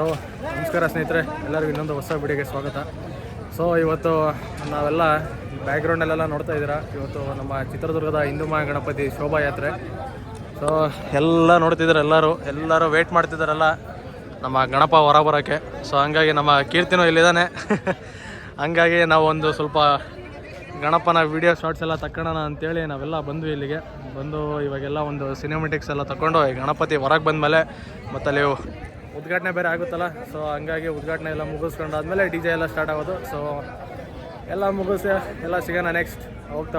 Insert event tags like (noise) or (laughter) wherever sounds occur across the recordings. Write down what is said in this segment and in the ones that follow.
नमस्कार स्नितर एलू इन वीडियो के स्वात ಸೊ ಇವತ್ತು ನಾವೆಲ್ಲ ಬ್ಯಾಕ್ಗ್ರೌಂಡಲ್ಲೆಲ್ಲ ನೋಡ್ತಾ ಇದ್ದೀರಾ. ಇವತ್ತು ನಮ್ಮ ಚಿತ್ರದುರ್ಗದ ಹಿಂದೂ ಮಹಾಗಣಪತಿ ಶೋಭಾಯಾತ್ರೆ. ಸೊ ಎಲ್ಲ ನೋಡ್ತಿದ್ದಾರೆ ಎಲ್ಲರೂ. ಎಲ್ಲರೂ ವೇಟ್ ಮಾಡ್ತಿದ್ದಾರಲ್ಲ ನಮ್ಮ ಗಣಪ ಹೊರ ಬರೋಕ್ಕೆ. ಸೊ ಹಂಗಾಗಿ ನಮ್ಮ ಕೀರ್ತಿನೂ ಇಲ್ಲಿದ್ದಾನೆ (laughs) ಹಂಗಾಗಿ ನಾವು ಒಂದು ಸ್ವಲ್ಪ ಗಣಪನ ವೀಡಿಯೋ ಶಾರ್ಟ್ಸ್ ಎಲ್ಲ ತಕ್ಕೊಳ್ಳೋಣ ಅಂತೇಳಿ ನಾವೆಲ್ಲ ಬಂದ್ವಿ ಇಲ್ಲಿಗೆ. ಬಂದು ಇವಾಗೆಲ್ಲ ಒಂದು ಸಿನಿಮೆಟಿಕ್ಸ್ ಎಲ್ಲ ತಗೊಂಡು ಗಣಪತಿ ಹೊರಗೆ ಬಂದಮೇಲೆ ಮತ್ತು ಅಲ್ಲಿ ಉದ್ಘಾಟನೆ ಬೇರೆ ಆಗುತ್ತಲ್ಲ? ಸೊ ಹಂಗಾಗಿ ಉದ್ಘಾಟನೆ ಎಲ್ಲ ಮುಗಿಸ್ಕೊಂಡಾದ್ಮೇಲೆ ಡಿ ಜೆ ಎಲ್ಲ ಸ್ಟಾರ್ಟ್ ಆಗೋದು. ಸೊ ಎಲ್ಲ ಮುಗಿಸಿ, ಎಲ್ಲ ಸಿಗೋಣ ನೆಕ್ಸ್ಟ್ ಹೋಗ್ತಾ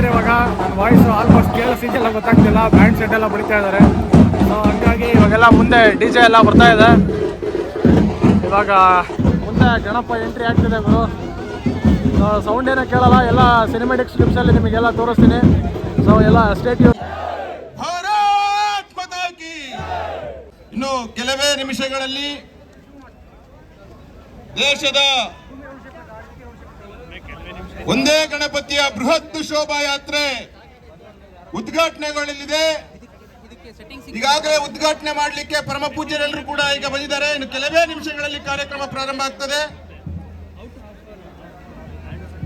ಇದ್ದಾರೆ ಇವಾಗ. ನನ್ನ ವಾಯ್ಸ್ ಆಲ್ಮೋಸ್ಟ್ ಕೇಳಿಸಿದ್ದೆಲ್ಲ ಗೊತ್ತಾಗ್ತಿಲ್ಲ. ಬ್ಯಾಂಡ್ ಸೆಟ್ ಎಲ್ಲ ಬಳಿತಾ ಇದ್ದಾರೆ. ಸೊ ಹಂಗಾಗಿ ಇವಾಗೆಲ್ಲ ಮುಂದೆ ಡಿ ಜೆ ಎಲ್ಲ ಬರ್ತಾ ಇದೆ. ಇವಾಗ ಮುಂದೆ ಗಣಪ ಎಂಟ್ರಿ ಆಗ್ತಿದೆ ಗುರು. ಸೌಂಡ್ ಏನೋ ಕೇಳಲ್ಲ. ಎಲ್ಲ ಸಿನಿಮೆಟಿಕ್ ಸ್ಕ್ರಿಪ್ಸಲ್ಲಿ ನಿಮಗೆಲ್ಲ ತೋರಿಸ್ತೀನಿ. ಸೊ ಎಲ್ಲ ಸ್ಟೇಟ್ ಭಾರತ್ ಮಾತಾ ಕಿ. ಇನ್ನು ಕೆಲವೇ ನಿಮಿಷಗಳಲ್ಲಿ ದೇಶದ ಒಂದೇ ಗಣಪತಿಯ ಬೃಹತ್ ಶೋಭಾಯಾತ್ರೆ ಉದ್ಘಾಟನೆಗೊಳ್ಳಲಿದೆ. ಈಗಾಗಲೇ ಉದ್ಘಾಟನೆ ಮಾಡಲಿಕ್ಕೆ ಪರಮ ಪೂಜ್ಯರೆಲ್ಲರೂ ಕೂಡ ಈಗ ಬಂದಿದ್ದಾರೆ. ಇನ್ನು ಕೆಲವೇ ನಿಮಿಷಗಳಲ್ಲಿ ಕಾರ್ಯಕ್ರಮ ಪ್ರಾರಂಭ ಆಗ್ತದೆ.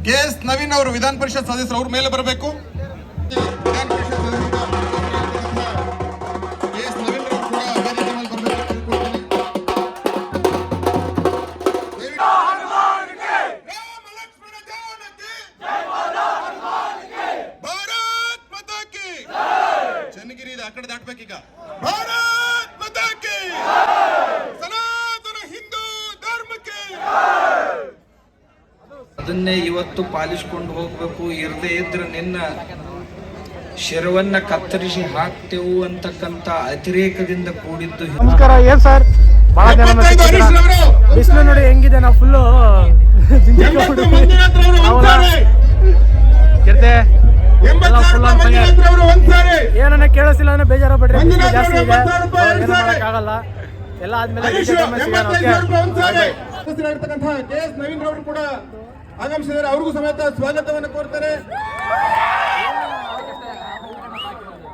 ಕೆ ಎಸ್ ನವೀನ್ ಅವರು ವಿಧಾನ ಪರಿಷತ್ ಸದಸ್ಯರು ಅವ್ರ ಮೇಲೆ ಬರಬೇಕು. ಅದನ್ನೇ ಇವತ್ತು ಪಾಲಿಸ್ಕೊಂಡು ಹೋಗ್ಬೇಕು. ಇರದೇ ಇದ್ರೆ ನಿನ್ನ ಶಿರವನ್ನ ಕತ್ತರಿಸಿ ಹಾಕ್ತೇವು ಅಂತಕ್ಕಂಥ ಅತಿರೇಕದಿಂದ ಕೂಡಿದ್ದು ನಮಸ್ಕಾರ ಏನ್ ಸರ್? ಬಹಳ ಜನ ಬಿಸಿಲು ನೋಡಿ ಹೆಂಗಿದೆ ನಾವು ಫುಲ್ಲು ಒಂದ್ಸಾರಿ! ಏನನ್ನ ಕೇಳಿಸಿಲ್ಲ ಅಂದ್ರೆ ಬೇಜಾರ ಬಿಡ್ರಿ ಜಾಸ್ತಿ ಇದೆ. ಏನು ಮಾಡೋಕ್ಕಾಗಲ್ಲ. ಎಲ್ಲ ಆದ್ಮೇಲೆ ಸಿಗೋಣ. ಕೆ ಎಸ್ ನವೀನ್ ರವರು ಕೂಡ ಆಗಮಿಸಿದ್ದಾರೆ ಅವ್ರಿಗೂ ಸಮೇತ ಸ್ವಾಗತವನ್ನು ಕೋರ್ತಾರೆ.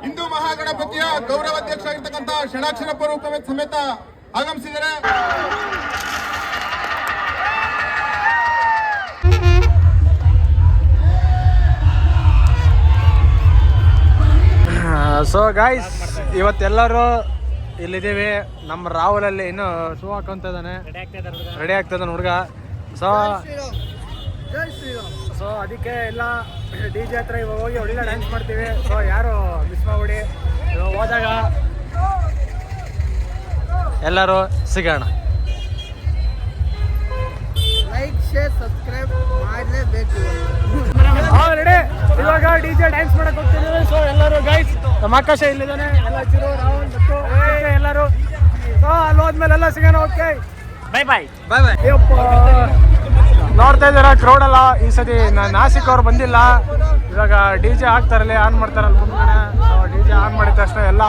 ಹಿಂದೂ ಮಹಾಗಣಪತಿಯ ಗೌರವಾಧ್ಯಕ್ಷ ಆಗಿರ್ತಕ್ಕಂಥ ಷಡಾಕ್ಷರಪ್ಪರು ಸಮೇತ ಸಮೇತ ಆಗಮಿಸಿದ್ದಾರೆ. ಸೊ ಗಾಯ್ಸ್ ಇವತ್ತೆಲ್ಲರೂ ಇಲ್ಲಿದ್ದೀವಿ. ನಮ್ಮ ರಾಹುಲಲ್ಲಿ ಇನ್ನು ಶೂ ಹಾಕೊಂತ ಇದ್ದಾನೆ. ರೆಡಿ ಆಗ್ತಾ ಇದ್ದಾನೆ ಹುಡುಗ. ಸೊ ಸೊ ಅದಕ್ಕೆ ಎಲ್ಲ ಡಿ ಜೆ ಹತ್ರ ಇವಾಗ ಹೋಗಿ ಒಳ್ಳೆ ಡ್ಯಾನ್ಸ್ ಮಾಡ್ತೀವಿ. ಸೊ ಯಾರು ಮಿಸ್ ಮಾಡ್ಬಿಡಿ. ಇವಾಗ ಹೋದಾಗ ಎಲ್ಲರೂ ಸಿಗೋಣ. ಲೈಕ್ ಶೇರ್ ಸಬ್ಸ್ಕ್ರೈಬ್ ಮಾಡಲೇಬೇಕು. ರೆಡಿ ಇವಾಗ ಡಿ ಜೆ ಡ್ಯಾನ್ಸ್ ಮಾಡಕ್ ಹೋಗ್ತಿದ್ದೀವಿ. ಸೊ ಎಲ್ಲರೂ ಗೈಸ್ ನಮ್ಮ ಆಕಾಶ ಇಲ್ಲಿದ್ದಾನೆ. ಎಲ್ಲ ಚಿರು ರಾಹುಲ್ ಮತ್ತು ಎಲ್ಲರೂ. ಸೊ ಅಲ್ಲಿ ಹೋದ್ಮೇಲೆ ಎಲ್ಲ ಸಿಗೋಣ ಓಕೆ ಬಾಯ್ ಬಾಯ್ ಬಾಯ್ ಬಾಯ್ ನೋಡ್ತಾ ಇದ್ದೀರಾ? ಕ್ರೌಡ್ ಅಲ್ಲ. ಈ ಸತಿ ನಾಸಿಕ್ ಅವ್ರು ಬಂದಿಲ್ಲ. ಇವಾಗ ಡಿ ಜೆ ಹಾಕ್ತಾರಲ್ಲಿ ಆನ್ ಮಾಡ್ತಾರಲ್ಲ ಮುಂದ್ಗಡೆ. ಡಿ ಜೆ ಆನ್ ಮಾಡಿದ ತಕ್ಷಣ ಎಲ್ಲ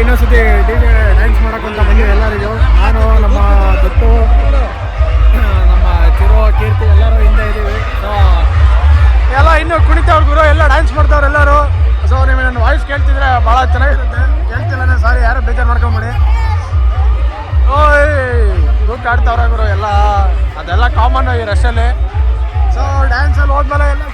ಇನ್ನೊಂದ್ಸತಿ ಡಿ ಜೆ ಡ್ಯಾನ್ಸ್ ಮಾಡೋಕ್ಕಂತ ಬಂದಿವಿ ಎಲ್ಲರಿಗೂ, ನಾನು, ನಮ್ಮ ದತ್ತು, ನಮ್ಮ ಚಿರು ಕೀರ್ತಿ ಎಲ್ಲರೂ ಹಿಂದೆ ಇದ್ದೀವಿ. ಸೊ ಎಲ್ಲ ಇನ್ನೂ ಕುಣಿತವ್ರು ಗುರು, ಎಲ್ಲ ಡ್ಯಾನ್ಸ್ ಮಾಡ್ತಾವ್ರು ಎಲ್ಲರೂ. ಸೊ ನಿಮಗೆ ನನ್ನ ವಾಯ್ಸ್ ಕೇಳ್ತಿದ್ರೆ ಭಾಳ ಚೆನ್ನಾಗಿರುತ್ತೆ. ಕೇಳ್ತಿಲ್ಲ ಸಾರಿ ಯಾರು ಬೇಜಾರು ಮಾಡ್ಕೊಂಬಿಡಿ. ಓಯ್, ದುಡ್ಡು ಆಡ್ತಾವ್ರ ಗುರು, ಎಲ್ಲ. ಅದೆಲ್ಲ ಕಾಮನ್ ಈ ರಶಲ್ಲಿ ಸೊ ಡ್ಯಾನ್ಸಲ್ಲಿ ಹೋದ್ಮೇಲೆ ಎಲ್ಲ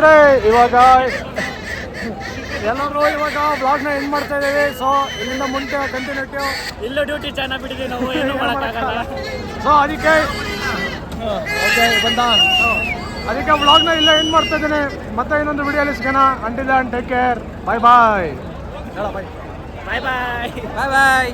ಸ್ನೇಹಿತರೆ ಇವಾಗ ಎಲ್ಲರೂ ಇವಾಗ ಬ್ಲಾಗ್ನ ಎಂಡ್ ಮಾಡ್ತಾ ಇದ್ದೀವಿ. ಸೊ ಇಲ್ಲಿಂದ ಮುಂದೆ ಕಂಟಿನ್ಯೂಟಿ ಇಲ್ಲ ಡ್ಯೂಟಿ ಚೆನ್ನಾಗಿ ಬಿಟ್ಟಿದ್ದೀವಿ ನಾವು ಏನು ಮಾಡೋಕ್ಕಾಗಲ್ಲ. ಸೊ ಅದಕ್ಕೆ ಓಕೆ ಬಂದ. ಅದಕ್ಕೆ ಬ್ಲಾಗ್ನ ಇಲ್ಲ ಎಂಡ್ ಮಾಡ್ತಾ ಇದ್ದೀನಿ. ಮತ್ತೆ ಇನ್ನೊಂದು ವಿಡಿಯೋಲಿ ಸಿಗೋಣ. Until and take care bye bye ಹೇಳ ಬಾಯ್ ಬಾಯ್ ಬಾಯ್ ಬಾಯ್ ಬಾಯ್